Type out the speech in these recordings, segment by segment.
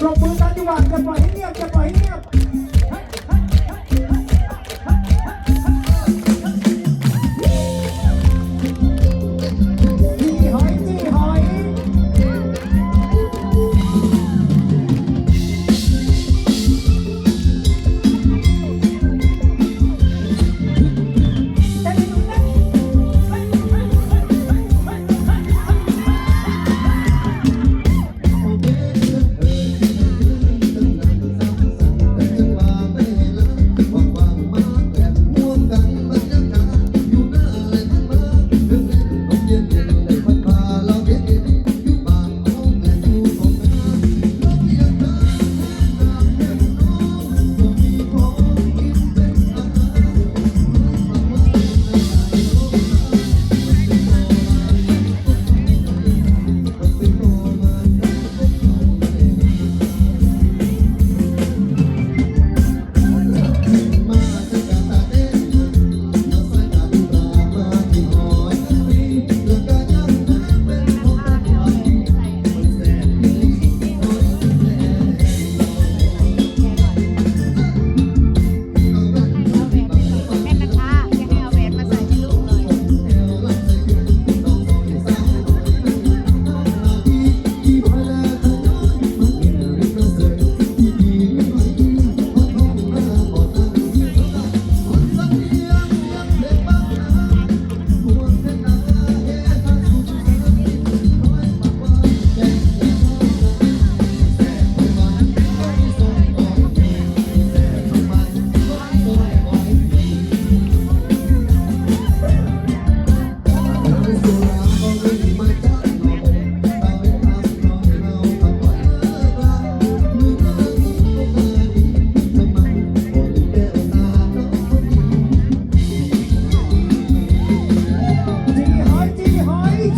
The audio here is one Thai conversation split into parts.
ปรบมือกันดีกว่าจะปล่อยให้เงียบจะปล่อยให้เงียบ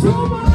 chuva